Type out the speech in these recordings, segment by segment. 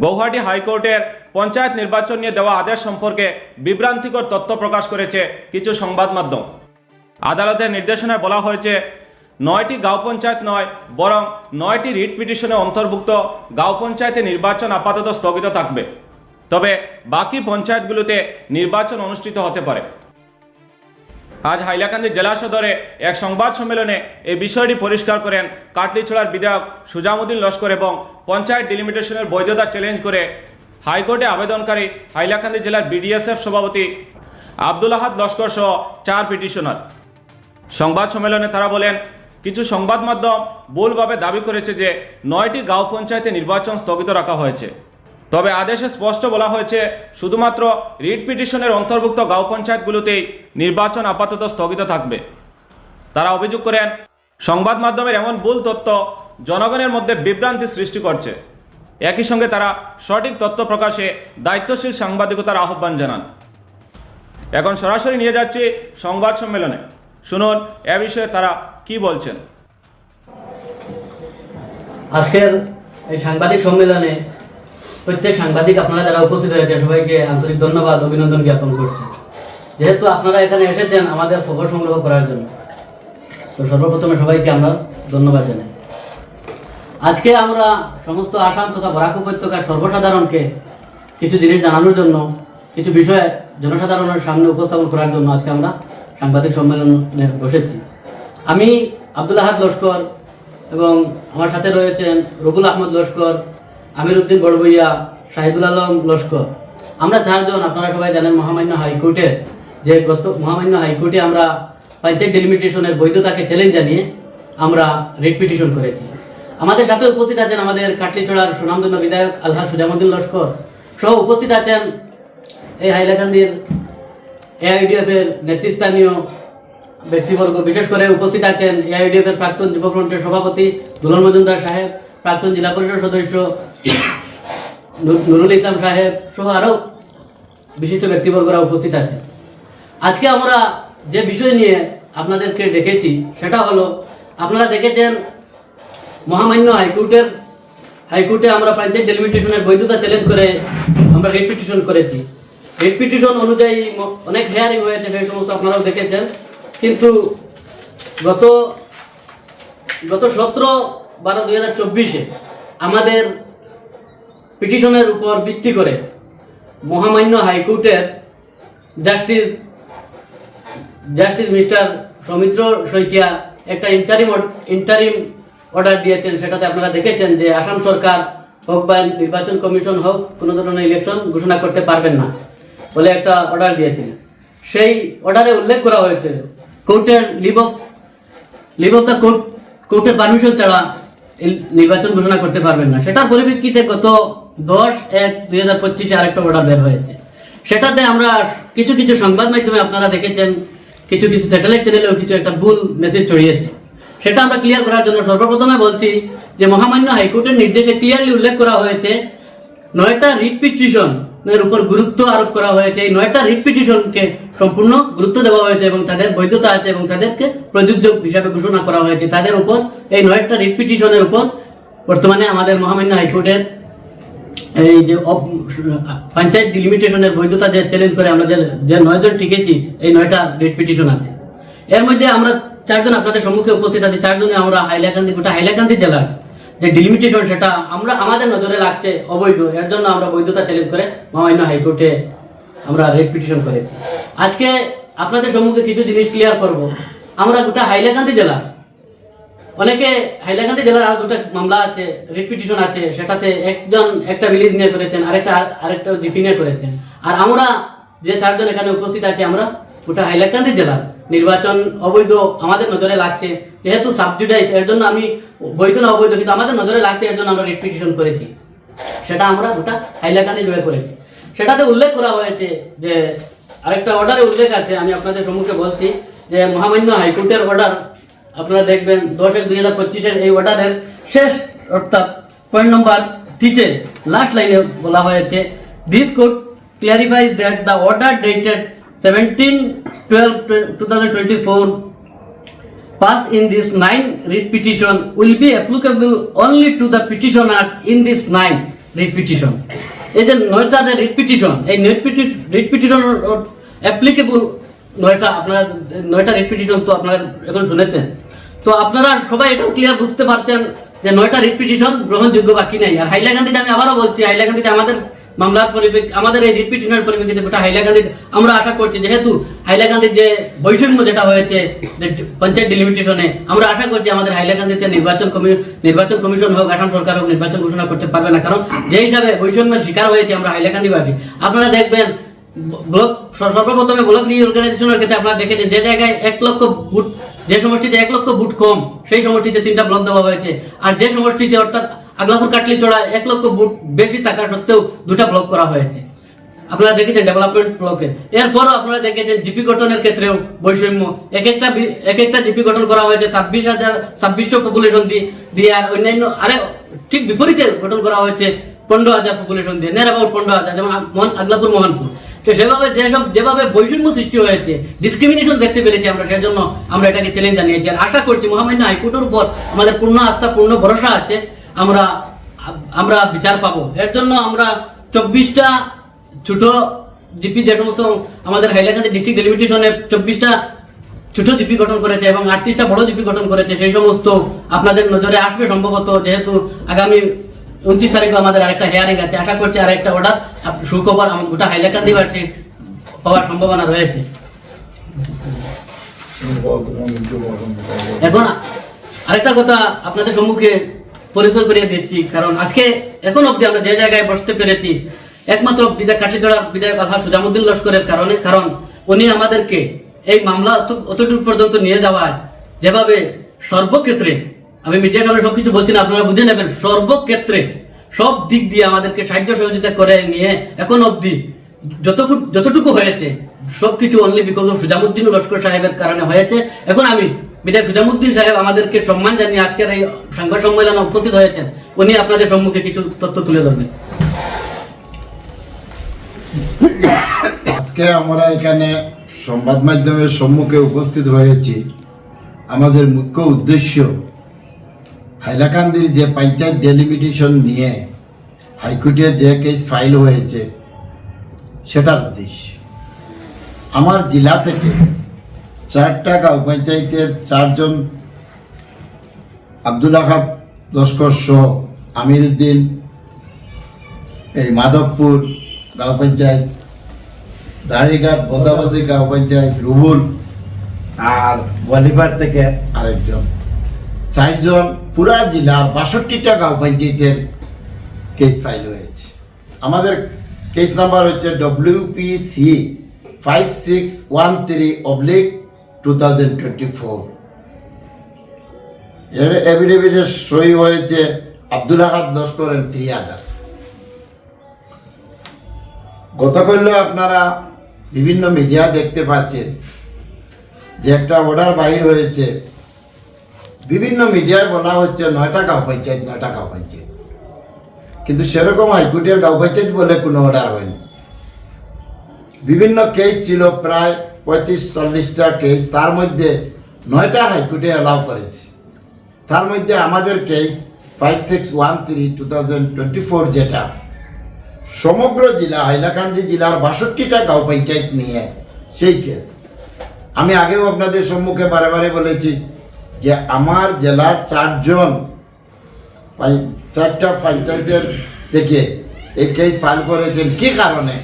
গৌহাটি হাইকোর্টের পঞ্চায়েত নির্বাচন নিয়ে দেওয়া আদেশ সম্পর্কে বিভ্রান্তিকর তথ্য প্রকাশ করেছে কিছু সংবাদ মাধ্যম। আদালতের নির্দেশনায় বলা হয়েছে, নয়টি গাঁও পঞ্চায়েত নয়, বরং নয়টি রিট পিটিশনে অন্তর্ভুক্ত গাঁও পঞ্চায়েতে নির্বাচন আপাতত স্থগিত থাকবে। তবে বাকি পঞ্চায়েতগুলোতে নির্বাচন অনুষ্ঠিত হতে পারে। আজ হাইলাকান্দি জেলা সদরে এক সংবাদ সম্মেলনে এই বিষয়টি পরিষ্কার করেন কাটলিছড়ার বিধায়ক সুজামুদ্দিন লস্কর এবং পঞ্চায়েত ডিলিমিটেশনের বৈধতা চ্যালেঞ্জ করে হাইকোর্টে আবেদনকারী হাইলাকান্দি জেলার বিডিএসএফ সভাপতি আব্দুল আহাদ লস্কর সহ চার পিটিশনার সংবাদ সম্মেলনে তারা বলেন, কিছু সংবাদ মাধ্যম ভুলভাবে দাবি করেছে যে নয়টি গাঁও পঞ্চায়েতে নির্বাচন স্থগিত রাখা হয়েছে। তবে আদেশে স্পষ্ট বলা হয়েছে, শুধুমাত্র রিট পিটিশনের অন্তর্ভুক্ত গাঁও পঞ্চায়েতগুলোতেই নির্বাচন আপাতত স্থগিত থাকবে। তারা অভিযোগ করেন, সংবাদ মাধ্যমের এমন ভুল তথ্য জনগণের মধ্যে বিভ্রান্তি সৃষ্টি করছে। একই সঙ্গে তারা সঠিক তথ্য প্রকাশে দায়িত্বশীল সাংবাদিকতার আহ্বান জানান। এখন সরাসরি নিয়ে যাচ্ছি সংবাদ সম্মেলনে। শুনুন, এ বিষয়ে তারা কি বলছেন। আজকের এই সাংবাদিক সম্মেলনে প্রত্যেক সাংবাদিক আপনারা যারা উপস্থিত হয়েছেন সবাইকে আন্তরিক ধন্যবাদ, অভিনন্দন জ্ঞাপন করছি। যেহেতু আপনারা এখানে এসেছেন আমাদের খবর সংগ্রহ করার জন্য, তো সর্বপ্রথমে সবাইকে আমরা ধন্যবাদ জানাই। আজকে আমরা সমস্ত আসাম তথা বরাক উপত্যকার সর্বসাধারণকে কিছু জিনিস জানানোর জন্য, কিছু বিষয়ে জনসাধারণের সামনে উপস্থাপন করার জন্য আজকে আমরা সাংবাদিক সম্মেলনে বসেছি। আমি আব্দুল আহাদ লস্কর এবং আমার সাথে রয়েছেন রবুল আহমদ লস্কর, আমির উদ্দিন বড়বইয়া শাহিদুল আলম লস্কর। আমরা চারজন, আপনারা সবাই জানেন মহামান্য হাইকোর্টের যে গত মহামান্য হাইকোর্টে আমরা পঞ্চায়েত ডেলিমিটেশনের বৈধতাকে চ্যালেঞ্জ জানিয়ে আমরা রিট পিটিশন করেছি। আমাদের সাথে উপস্থিত আছেন আমাদের কাটলিচড়ার সুনামধন্য বিধায়ক আলহা সুজামুদ্দিন লস্কর সহ উপস্থিত আছেন এই হাইলাকান্দির এআইডিএফ এর নেতৃস্থানীয় ব্যক্তিবর্গ। বিশেষ করে উপস্থিত আছেন এআইডিএফ এর প্রাক্তন যুব ফ্রন্টের সভাপতি দুলাল মজুমদার সাহেব, প্রাক্তন জেলা পরিষদ সদস্য নুরুল ইসলাম সাহেব সহ আরও বিশিষ্ট ব্যক্তিবর্গরা উপস্থিত আছেন। আজকে আমরা যে বিষয় নিয়ে আপনাদেরকে ডেকেছি সেটা হলো, আপনারা দেখেছেন মহামান্য হাইকোর্টের, হাইকোর্টে আমরা পঞ্চায়েত ডেলিমিটেশনের বৈধতা চ্যালেঞ্জ করে আমরা রেড পিটিশন করেছি। রেড পিটিশন অনুযায়ী অনেক হেয়ারিং হয়েছে, সেই সমস্ত আপনারাও দেখেছেন। কিন্তু গত গত সতেরো বারো দুই হাজার চব্বিশে আমাদের পিটিশনের উপর ভিত্তি করে মহামান্য হাইকোর্টের justice justice mister Soumitra Saikia একটা ইন্টারিম ইন্টারিম অর্ডার দিয়েছেন, সেটাতে আপনারা দেখেছেন যে আসাম সরকার হোক বা নির্বাচন কমিশন হোক, কোনো ধরনের ইলেকশন ঘোষণা করতে পারবেন না বলে একটা অর্ডার দিয়েছিলেন সেই অর্ডারে উল্লেখ করা হয়েছে, কোর্টের leave of leave of court কোর্টের পারমিশন ছাড়া নির্বাচন ঘোষণা করতে পারবেন না। সেটার পরিপ্রেক্ষিতে গত দশ এক দুই হাজার পঁচিশে আরেকটা অর্ডার বের হয়েছে। সেটাতে আমরা কিছু কিছু সংবাদ মাধ্যমে আপনারা দেখেছেন, কিছু কিছু স্যাটেলাইট চ্যানেলেও কিছু একটা ভুল মেসেজ ছড়িয়েছে। সেটা আমরা ক্লিয়ার করার জন্য সর্বপ্রথমে বলছি যে মহামান্য হাইকোর্টের নির্দেশে ক্লিয়ারলি উল্লেখ করা হয়েছে নয়টা রিট পিটিশন এর উপর গুরুত্ব আরোপ করা হয়েছে। এই নয়টা রিট পিটিশনকে সম্পূর্ণ গুরুত্ব দেওয়া হয়েছে এবং তাদের বৈধতা আছে এবং তাদেরকে প্রযোজ্য হিসাবে ঘোষণা করা হয়েছে। তাদের উপর, এই নয়টা রিট পিটিশনের উপর বর্তমানে আমাদের মহামান্য হাইকোর্টের এই যে পঞ্চায়েত ডিলিমিটেশনের বৈধতা যে চ্যালেঞ্জ করে আমরা যে নয়জন টিকেছি, এই নয়টা রিট পিটিশন আছে। এর মধ্যে আমরা চারজন আপনাদের সম্মুখে উপস্থিত আছি, চারজনে আমরা হাইলাকান্দি গোটা হাইলাকান্দি জেলার যে ডিলিমিটেশন সেটা আমরা আমাদের নজরে লাগছে অবৈধ। এর জন্য আমরা বৈধতা চ্যালেঞ্জ করে মহামান্য হাইকোর্টে আমরা রেড পিটিশন করেছি। আজকে আপনাদের সম্মুখে কিছু জিনিস ক্লিয়ার করব। আমরা গোটা হাইলাকান্দি জেলা, অনেকে হাইলাকান্দি জেলার আর দুটো মামলা আছে রিপিটিশন আছে, সেটাতে একজন একটা রিলিজ নিয়ে করেছেন, আরেকটা আরেকটা জিপি নিয়ে করেছেন। আর আমরা যে চারজন এখানে উপস্থিত আছি, আমরা গোটা হাইলাকান্দি জেলার নির্বাচন অবৈধ আমাদের নজরে লাগছে। যেহেতু সাবজিডাইজ এর জন্য আমি বৈধ না অবৈধ, কিন্তু আমাদের নজরে লাগছে, এর জন্য আমরা রিট করেছি। সেটা আমরা ওটা হাইলাকানে জয় করেছি। সেটাতে উল্লেখ করা হয়েছে যে, আরেকটা অর্ডারে উল্লেখ আছে, আমি আপনাদের সম্মুখে বলছি যে, মহামান্য হাইকোর্টের অর্ডার আপনারা দেখবেন, দশ এক দুই হাজার পঁচিশের এই অর্ডারের শেষ, অর্থাৎ পয়েন্ট নম্বর থ্রিসে লাস্ট লাইনে বলা হয়েছে this court clarifies that the order dated 17 12 2024 passed in this 9 read petition, will be applicable only to the petitioners in this 9 read petition. এই যে নয়টা যে রিট পিটিশন এই রিট পিটিশন অ্যাপ্লিকেবল নয়টা, আপনারা, নয়টা রিট পিটিশন তো আপনারা এখন শুনেছেন। তো আপনারা সবাই এটাও ক্লিয়ার বুঝতে পারছেন যে নয়টা রিট পিটিশন গ্রহণযোগ্য বাকি নাই। আর হাইলাকান্দিতে আমি আবারও বলছি, হাইলাকান্দিতে আমাদের মামলার পরিবেশ আমাদের এই রিট পিটিশনের পরিপ্রেক্ষিতে গোটা হাইলাকান্দিতে আমরা আশা করছি, যেহেতু হাইলাকান্দির যে বৈষম্য যেটা হয়েছে পঞ্চায়েত ডিলিমিটেশনে আমরা আশা করছি আমাদের হাইলাকান্দিতে নির্বাচন কমিশন নির্বাচন কমিশন হোক, আসাম সরকার হোক, নির্বাচন ঘোষণা করতে পারবে না। কারণ যে হিসাবে বৈষম্যের শিকার হয়েছে আমরা হাইলাকান্দিবাসী আপনারা দেখবেন, ব্লক সর্বপ্রথমে ব্লক রিঅর্গানাইজেশনের ক্ষেত্রে আপনারা দেখেছেন, যে জায়গায় এক লক্ষ বুট যে সমষ্টিতে এক লক্ষ বুট কম, সেই সমষ্টিতে তিনটা ব্লক দেওয়া হয়েছে। আর যে সমষ্টিতে অর্থাৎ আগলাপুর কাটলি চড়া এক লক্ষ বুট বেশি থাকা সত্ত্বেও দুটা ব্লক করা হয়েছে। আপনারা দেখেছেন ডেভেলপমেন্ট ব্লকে এরপরও আপনারা দেখেছেন জিপি গঠনের ক্ষেত্রেও বৈষম্য। এক একটা এক একটা জিপি গঠন করা হয়েছে ছাব্বিশ হাজার, ছাব্বিশশো পপুলেশন দিয়ে আর অন্যান্য আরে ঠিক বিপরীতে গঠন করা হয়েছে পনেরো হাজার পপুলেশন দিয়ে। নের অ্যাবাউট পনেরো হাজার, যেমন আগলাপুর মোহনপুর। তো সেভাবে যেসব যেভাবে বৈষম্য সৃষ্টি হয়েছে ডিসক্রিমিনেশন দেখতে পেরেছি আমরা, সেজন্য আমরা এটাকে চ্যালেঞ্জ জানিয়েছি। আর আশা করছি মহামান্য হাইকোর্টের উপর আমাদের পূর্ণ আস্থা, পূর্ণ ভরসা আছে। আমরা আমরা বিচার পাবো। এর জন্য আমরা চব্বিশটা ছোট জিপি যে সমস্ত আমাদের হাইলাকান্দি ডিস্ট্রিক্ট ডেলিমিটেশনে চব্বিশটা ছোট জিপি গঠন করেছে এবং আটত্রিশটা বড় জিপি গঠন করেছে, সেই সমস্ত আপনাদের নজরে আসবে সম্ভবত, যেহেতু আগামী উনত্রিশ তারিখে আমাদের আরেকটা হেয়ারিং আছে। আশা করছি আরেকটা অর্ডার সুখবর গোটা হাইলাকান্দিবাসীর পাওয়ার সম্ভাবনা রয়েছে। এখন আরেকটা কথা আপনাদের সম্মুখে পরিচয় করিয়ে দিচ্ছি, কারণ আজকে এখন অবধি আমরা যে জায়গায় বসতে পেরেছি, একমাত্র বিধায়ক কাটলিচড়া বিধায়ক আলহা সুজামুদ্দিন লস্করের কারণে, কারণ উনি আমাদেরকে এই মামলা অত- অতদূর পর্যন্ত নিয়ে যাওয়ায় যেভাবে সর্বক্ষেত্রে, আমি মিডিয়ার সামনে সবকিছু বলছি না, আপনারা বুঝে নেবেন, সর্বক্ষেত্রে সব দিক দিয়ে আমাদেরকে সাহায্য সহযোগিতা করে নিয়ে এখন অবধি যতটুকু যতটুকু হয়েছে, সবকিছু only because of Sujamuddin Laskar সাহেবের কারণে হয়েছে। এখন আমি বিধায়ক সুজামুদ্দিন সাহেব আমাদেরকে সম্মান জানিয়ে আজকের এই সংবাদ সম্মেলনে উপস্থিত হয়েছেন, উনি আপনাদের সম্মুখে কিছু তথ্য তুলে ধরবেন। আজকে আমরা এখানে সংবাদ মাধ্যমের সম্মুখে উপস্থিত হয়েছি। আমাদের মুখ্য উদ্দেশ্য হাইলাকান্দির যে পঞ্চায়েত ডেলিমিটেশন নিয়ে হাইকোর্টে যে কেস ফাইল হয়েছে, সেটার উদ্দেশ্য। আমার জেলা থেকে চারটা গাঁও পঞ্চায়েতের চারজন আব্দুল আহাদ লস্কর সহ আমির উদ্দিন, এই মাধবপুর গাঁও পঞ্চায়েত, দাঁড়িঘাট, বদাবদি গাঁও পঞ্চায়েত, রুবুল আর বলিবার থেকে আরেকজন। চারজন পুরা জেলার বাষট্টিটা গাঁও পঞ্চায়েতের কেস ফাইল হয়েছে। আমাদের কেস নাম্বার হচ্ছে WPC five six one three oblique two thousand twenty four এভিডেভিডে সই হয়েছে Abdul Ahad Laskar and three others গতকাল আপনারা বিভিন্ন মিডিয়া দেখতে পাচ্ছেন যে একটা অর্ডার বাহির হয়েছে। বিভিন্ন মিডিয়ায় বলা হচ্ছে নয়টা গাঁও পঞ্চায়েত নয়টা গাঁও পঞ্চায়েত কিন্তু সেরকম হাইকোর্টের গাঁও পঞ্চায়েত বলে কোনো অর্ডার হয়নি। বিভিন্ন কেস ছিল প্রায় পঁয়ত্রিশ, চল্লিশটা কেস তার মধ্যে নয়টা হাইকোর্টে অ্যালাউ করেছে। তার মধ্যে আমাদের case five six one three two thousand twenty four যেটা, সমগ্র জেলা, হাইলাকান্দি জেলার বাষট্টিটা গাঁও পঞ্চায়েত নিয়ে সেই কেস আমি আগেও আপনাদের সম্মুখে বারে বারে বলেছি যে আমার জেলার চারজন চারটা পঞ্চায়েতের থেকে এই কেস ফাইল করেছেন। কী কারণে?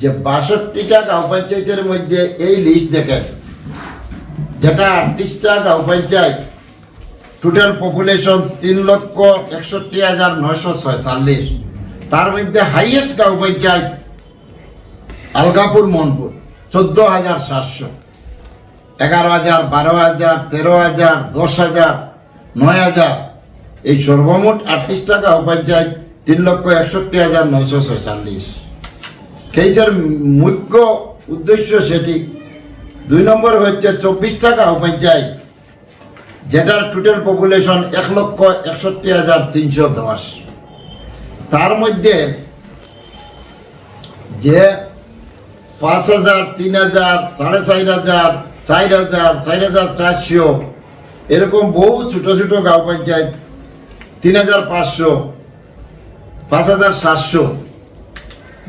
যে বাষট্টিটা গাঁও পঞ্চায়েতের মধ্যে এই লিস্ট দেখেন। যেটা আটত্রিশটা গাঁও পঞ্চায়েত টোটাল পপুলেশন তিন লক্ষ একষট্টি হাজার নয়শো ছয়চল্লিশ। তার মধ্যে হাইয়েস্ট গাঁও পঞ্চায়েত আলগাপুর, মনপুর, চোদ্দ হাজার সাতশো। এগারো হাজার, বারো হাজার, তেরো হাজার, দশ হাজার, নয় হাজার। এই সর্বমোট আটত্রিশটা গাঁও পঞ্চায়েত তিন লক্ষ একষট্টি হাজার নয়শো ছয়চল্লিশ। কেসের মুখ্য উদ্দেশ্য সেটি? দুই নম্বর হচ্ছে চব্বিশটা গাঁও পঞ্চায়েত যেটার টোটাল পপুলেশন এক লক্ষ একষট্টি হাজার তিনশো দশ। তার মধ্যে যে পাঁচ হাজার, তিন হাজার, সাড়ে চার হাজার চার হাজার চার হাজার চারশো, এরকম বহু ছোটো ছোটো গাঁও পঞ্চায়েত, তিন হাজার পাঁচশো, পাঁচ হাজার সাতশো।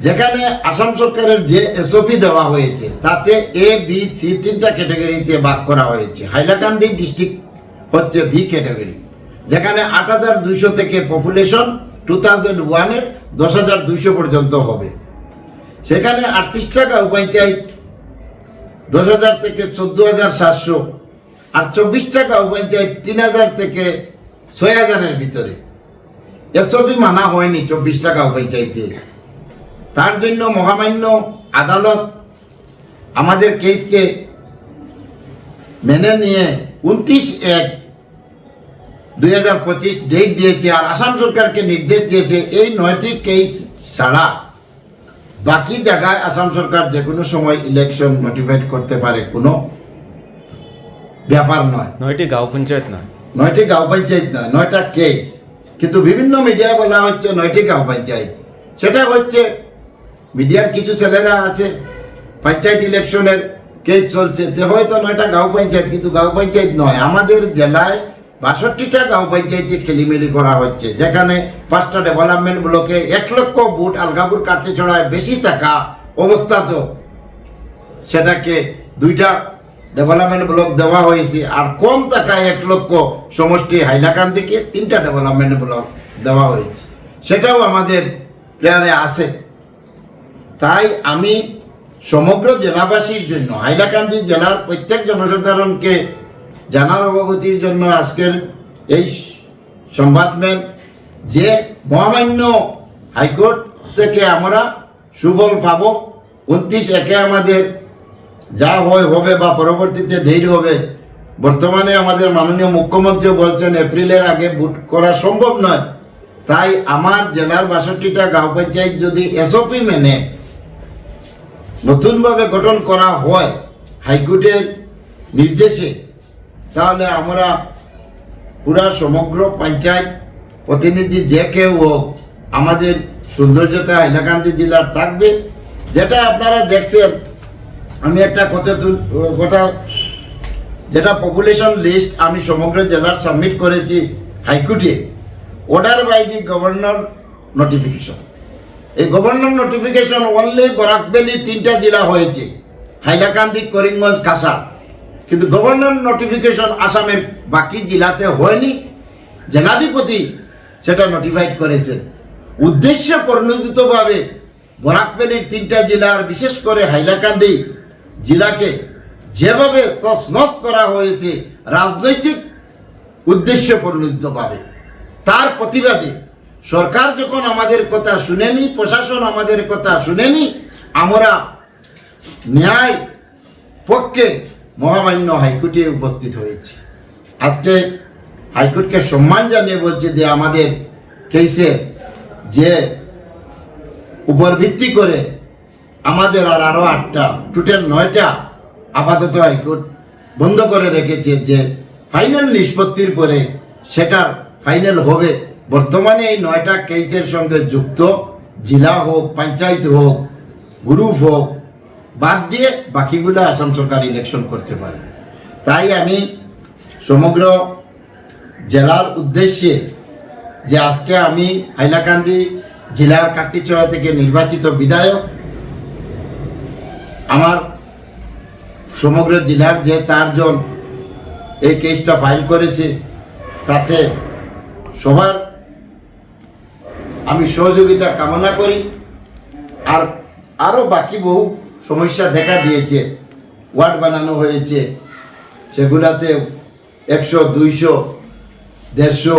যেখানে আসাম সরকারের যে এসওপি দেওয়া হয়েছে, তাতে এ বি সি তিনটা ক্যাটাগরিতে ভাগ করা হয়েছে। হাইলাকান্দি ডিস্ট্রিক্ট হচ্ছে বি ক্যাটাগরি। যেখানে আট হাজার দুইশো থেকে পপুলেশন টু থাউজেন্ড ওয়ানের দশ হাজার দুইশো পর্যন্ত হবে। সেখানে আটত্রিশ টাকা পঞ্চায়েত, দশ হাজার থেকে চোদ্দ হাজার সাতশো আর চব্বিশ টাকা পঞ্চায়েত তিন হাজার থেকে ছয় হাজারের ভিতরে। এসবই মানা হয়নি চব্বিশটা গাঁও পঞ্চায়েতে। তার জন্য মহামান্য আদালত আমাদের কেসকে মেনে নিয়ে উনত্রিশ এক দুই হাজার পঁচিশ ডেট দিয়েছে আর আসাম সরকারকে নির্দেশ দিয়েছে এই নয়টি কেস ছাড়া বাকি জায়গায় আসাম সরকার যে কোনো সময় ইলেকশন নোটিফাইড করতে পারে কোনো ব্যাপার নয়। নয়টি গাঁও পঞ্চায়েত নয়। নয়টি গাঁও পঞ্চায়েত নয় নয়টা কেস। কিন্তু বিভিন্ন মিডিয়ায় বলা হচ্ছে নয়টি গাঁও পঞ্চায়েত। সেটা হচ্ছে মিডিয়ার কিছু ছেলেরা আছে, পঞ্চায়েত ইলেকশনের কেস চলছে। তে হয়তো নয়টা গাঁও পঞ্চায়েত, কিন্তু গাঁও পঞ্চায়েত নয়, আমাদের জেলায় বাষট্টিটা গাঁও পঞ্চায়েতে খেলিমেলি করা হচ্ছে, যেখানে পাঁচটা ডেভেলপমেন্ট ব্লকে এক লক্ষ বুট আলগাপুর কাটতে ছড়ায় বেশি টাকা অবস্থা তো। সেটাকে দুইটা ডেভেলপমেন্ট ব্লক দেওয়া হয়েছে, আর কম টাকায় এক লক্ষ সমষ্টি হাইলাকান্দিকে তিনটা ডেভেলপমেন্ট ব্লক দেওয়া হয়েছে। সেটাও আমাদের প্লেয়ারে আছে। তাই আমি সমগ্র জেলাবাসীর জন্য, হাইলাকান্দি জেলার প্রত্যেক জনসাধারণকে জানার অবগতির জন্য আজকের এই সংবাদমেল যে মহামান্য হাইকোর্ট থেকে আমরা সুফল পাব। উনত্রিশ একে আমাদের যা হয় হবে বা পরবর্তীতে ডেট হবে। বর্তমানে আমাদের মাননীয় মুখ্যমন্ত্রী বলছেন, এপ্রিলের আগে ভোট করা সম্ভব নয়। তাই আমার জেলার বাষট্টিটা গাঁও পঞ্চায়েত যদি এসওপি মেনে নতুনভাবে গঠন করা হয় হাইকোর্টের নির্দেশে, তাহলে আমরা পুরা সমগ্র পঞ্চায়েত প্রতিনিধি যে কেউ হোক, আমাদের সৌন্দর্যতা হাইলাকান্দি জেলার থাকবে। যেটা আপনারা দেখছেন, আমি একটা কথা কথা, যেটা পপুলেশন লিস্ট আমি সমগ্র জেলার সাবমিট করেছি হাইকোর্টে order by the governor notification এই গভর্নর নোটিফিকেশন অনলি বরাকবেলি তিনটা জেলা হয়েছে, হাইলাকান্দি, করিমগঞ্জ কাসার কিন্তু গভর্নর নোটিফিকেশন আসামের বাকি জেলাতে হয়নি। জেলাধিপতি সেটা নোটিফাইড করেছেন উদ্দেশ্যে পরিণতিতভাবে বরাকবেলির তিনটা জেলার বিশেষ করে হাইলাকান্দি জেলাকে যেভাবে তছনছ করা হয়েছে, রাজনৈতিক উদ্দেশ্য পরিণতিতভাবে তার প্রতিবাদে সরকার যখন আমাদের কথা শুনেনি, প্রশাসন আমাদের কথা শুনেনি, আমরা ন্যায় পক্ষে মহামান্য হাইকোর্টে উপস্থিত হয়েছি। আজকে হাইকোর্টকে সম্মান জানিয়ে বলছে যে আমাদের কেসে যে উপর ভিত্তি করে আমাদের আর আরও আটটা, টোটাল নয়টা আপাতত হাইকোর্ট বন্ধ করে রেখেছে যে ফাইনাল নিষ্পত্তির পরে সেটার ফাইনাল হবে বর্তমানে এই নয়টা কেসের সঙ্গে যুক্ত, জেলা হোক, পঞ্চায়েত হোক, গ্রুপ হোক, বাদ দিয়ে বাকিগুলো আসাম সরকার ইলেকশন করতে পারে। তাই আমি সমগ্র জেলার উদ্দেশ্যে যে আজকে আমি হাইলাকান্দি জেলা কাট্টিচড়া থেকে নির্বাচিত বিধায়ক, আমার সমগ্র জেলার যে চারজন এই কেসটা ফাইল করেছে, তাতে সবার আমি সহযোগিতা কামনা করি। আর আরও বাকি বহু সমস্যা দেখা দিয়েছে। ওয়ার্ড বানানো হয়েছে। সেগুলাতে একশো, দুইশো, দেড়শো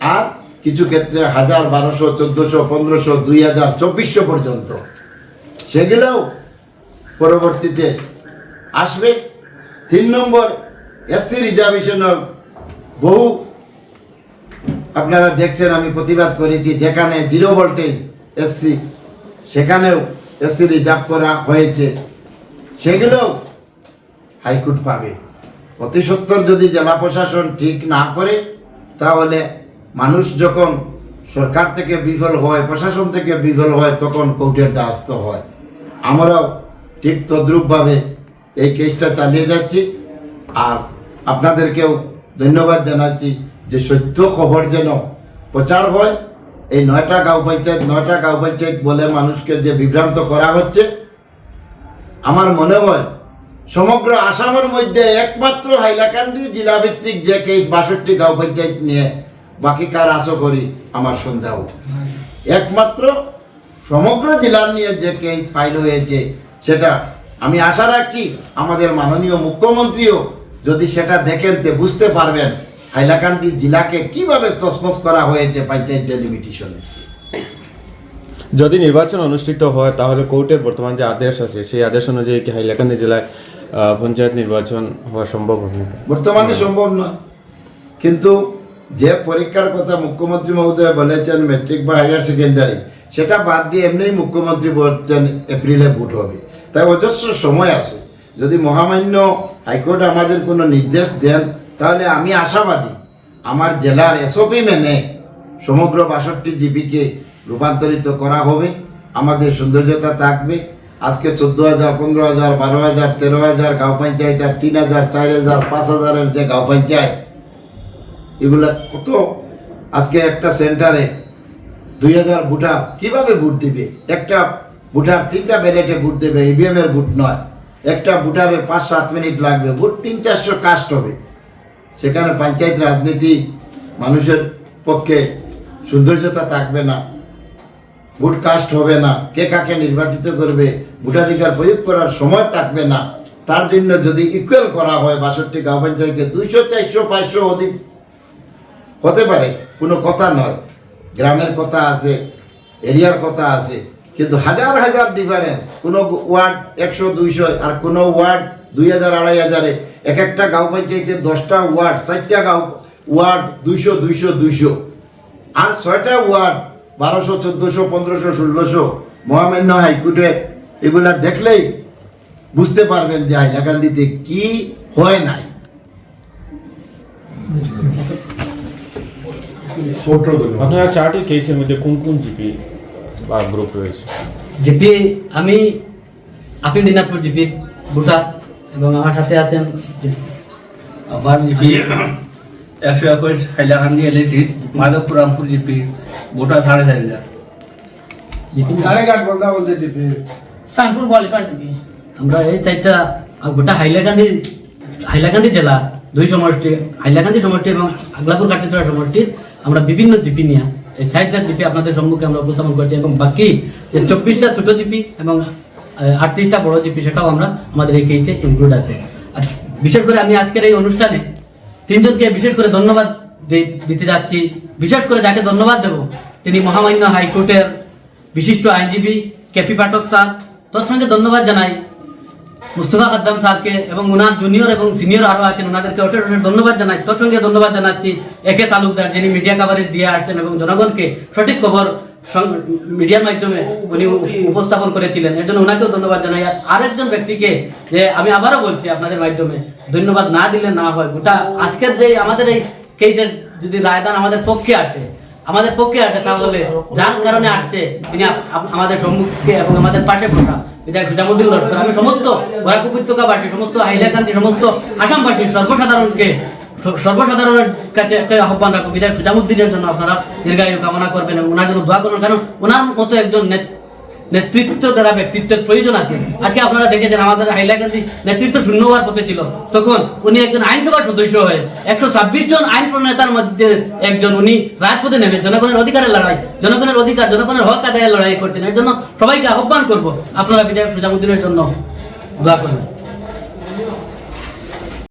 আর কিছু ক্ষেত্রে হাজার বারোশো, চোদ্দোশো, পনেরোশো, দুই হাজার, চব্বিশশো পর্যন্ত। সেগুলোও পরবর্তীতে আসবে। তিন নম্বর, এসসি রিজার্ভেশনের বহু আপনারা দেখছেন, আমি প্রতিবাদ করেছি, যেখানে জিরো ভোল্টেজ এসসি সেখানেও এসসি রিজার্ভ করা হয়েছে। সেগুলোও হাইকোর্ট পাবে। অতি সত্তর যদি জেলা প্রশাসন ঠিক না করে, তাহলে মানুষ যখন সরকার থেকে বিফল হয়, প্রশাসন থেকে বিফল হয়, তখন কোর্টের দ্বারস্থ হয়। আমরাও ঠিক তদ্রুপভাবে এই কেসটা চালিয়ে যাচ্ছি। আর আপনাদেরকেও ধন্যবাদ জানাচ্ছি। যে সত্য খবর যেন প্রচার হয়, এই নয়টা গাঁও পঞ্চায়েত নয়টা গাঁও পঞ্চায়েত বলে মানুষকে যে বিভ্রান্ত করা হচ্ছে, আমার মনে হয় সমগ্র আসামের মধ্যে একমাত্র হাইলাকান্দি জেলাভিত্তিক যে কেস বাষট্টি গাঁও পঞ্চায়েত নিয়ে বাকি কার আশা করি আমার সন্দেহ। একমাত্র সমগ্র জেলার নিয়ে যে কেস ফাইল হয়েছে, সেটা আমি আশা রাখছি আমাদের মাননীয় মুখ্যমন্ত্রীও যদি সেটা দেখেন তে বুঝতে পারবেন হাইলাকান্দি জেলাকে কীভাবে তছনছ করা হয়েছে পঞ্চায়েত ডেলিমিটেশনে? যদি নির্বাচন অনুষ্ঠিত হয় তাহলে কোর্টের বর্তমান যে আদেশ আছে সেই আদেশ অনুযায়ী কি হাইলাকান্দি জেলায় পঞ্চায়েত নির্বাচন হওয়া সম্ভব হবে বর্তমানে সম্ভব নয়। কিন্তু যে পরীক্ষার কথা মুখ্যমন্ত্রী মহোদয় বলেছেন মেট্রিক বা হায়ার সেকেন্ডারি সেটা বাদ দিয়ে এমনিই মুখ্যমন্ত্রী বলছেন এপ্রিলে ভোট হবে। তাই অজস্র সময় আছে। যদি মহামান্য হাইকোর্ট আমাদের কোনো নির্দেশ দেন তাহলে আমি আশাবাদী আমার জেলার এসওপি মেনে সমগ্র বাষট্টি জিপিকে রূপান্তরিত করা হবে। আমাদের সৌন্দর্যতা থাকবে। আজকে চোদ্দ হাজার, পনেরো হাজার, বারো হাজার, তেরো হাজার গাঁও পঞ্চায়েত আর তিন হাজার, চার হাজার, পাঁচ হাজারের যে গাঁও পঞ্চায়েত, এগুলো কত? আজকে একটা সেন্টারে দুই হাজার ভোটার কীভাবে ভোট দিবে? একটা ভোটার তিনটা ব্যালেটে ভোট দেবে ইভিএমের ভোট নয়। একটা ভোটারের পাঁচ সাত মিনিট লাগবে, ভোট তিন চারশো কাস্ট হবে। সেখানে পঞ্চায়েত রাজনীতি মানুষের পক্ষে সৌন্দর্যতা থাকবে না, ভোট কাস্ট হবে না, কে কাকে নির্বাচিত করবে, ভোটাধিকার প্রয়োগ করার সময় থাকবে না। তার জন্য যদি ইকুয়াল করা হয় বাষট্টি গাঁও পঞ্চায়েতকে দুইশো, চারশো, পাঁচশো অধিক, হতে পারে, কোনো কথা নয়। গ্রামের কথা আছে, এরিয়ার কথা আছে, কিন্তু হাজার হাজার ডিফারেন্স কোনো ওয়ার্ড একশো, দুইশো আর কোনো ওয়ার্ড দুই হাজার, আড়াই হাজারে এক একটা গাঁও পঞ্চায়েতের দশটা ওয়ার্ড চারটা গাঁও ওয়ার্ড দুইশো দুইশো দুইশো। আর ছয়টা ওয়ার্ড বারোশো চোদ্দোশো পনেরোশো ষোলোশো মহামান্য হাইকোর্টে এগুলা দেখলেই বুঝতে পারবেন যে হাইলাকান্দিতে কি হয় নাই। আপনারা চারটি কেসের মধ্যে কোন কোন জিপি বা গ্রুপ রয়েছে? জিপি আমি আপিল দিনাজপুর জিপির ভোটার এবং আমার সাথে আছেন আবার জিপি। একশো একুশ হাইলাকান্দি এলএসি মাধবপুর রামপুর জিপি গোটা সাড়ে চার হাজার আমরা এই চারটা গোটা হাইলাকান্দি হাইলাকান্দি জেলা দুই সমষ্টি হাইলাকান্দি সমষ্টি এবং আগলাপুর কাটিতরা সমষ্টির আমরা বিভিন্ন জিপি নিয়ে এই চারটা জিপি আপনাদের সম্মুখে আমরা উপস্থাপন করছি এবং বাকি যে চব্বিশটা ছোট জিপি এবং আটত্রিশটা বড় জিপি সেটাও আমরা আমাদের এই কেইতে ইনক্লুড আছে। আর বিশেষ করে আমি আজকের এই অনুষ্ঠানে তিনজনকে বিশেষ করে ধন্যবাদ দিতে যাচ্ছি। বিশেষ করে যাকে ধন্যবাদ দেব, তিনি মহামান্য হাইকোর্টের বিশিষ্ট আইনজীবী কেপি পাঠক স্যার। তৎসঙ্গে ধন্যবাদ জানাই মুস্তফা কাদ্দাম স্যারকে এবং ওনার জুনিয়র এবং সিনিয়র আরও আছেন ওনাদেরকে অশেষ অশেষ ধন্যবাদ জানাই। তৎসঙ্গে ধন্যবাদ জানাচ্ছি একে তালুকদার যিনি মিডিয়া কাভারেজ দিয়ে আসছেন এবং জনগণকে সঠিক খবর মিডিয়ার মাধ্যমে উনি উপস্থাপন করেছিলেন। এর জন্য ওনাকেও ধন্যবাদ জানাই। আর আরেকজন ব্যক্তিকে যে আমি আবারও বলছি আপনাদের মাধ্যমে ধন্যবাদ না দিলে না হয়। গোটা আজকের যে আমাদের এই কেসের যদি রায়দান আমাদের পক্ষে আসে আমাদের পক্ষে আসে তাহলে যার কারণে আসছে তিনি আমাদের সম্মুখে এবং আমাদের পাশে বসা বিধায়ক সুজামুদ্দিন লস্কর আমি সমস্ত বরাক উপত্যকাবাসী সমস্ত হাইলাকান্দি সমস্ত আসামবাসী সর্বসাধারণকে সর্বসাধারণের কাছে একটা আহ্বান রাখব, বিধায়ক সুজামুদ্দিনের জন্য আপনারা দীর্ঘায়ু কামনা করবেন এবং ওনার জন্য দোয়া করবেন, কারণ ওনার মতো একজন নেত- নেতৃত্ব দ্বারা ব্যক্তিত্বের প্রয়োজন আছে। আজকে আপনারা দেখেছেন আমাদের হাইলাকান্দি নেতৃত্ব শূন্য হওয়ার পথে ছিল। তখন উনি একজন আইনসভার সদস্য হয়ে একশো ছাব্বিশ জন আইন প্রণেতার মধ্যে একজন উনি রাজপথে নেমে জনগণের অধিকারের লড়াই, জনগণের অধিকার, জনগণের হক আদায়ের লড়াই করছেন। এর জন্য সবাইকে আহ্বান করব, আপনারা বিধায়ক সুজামুদ্দিনের জন্য দোয়া করবেন।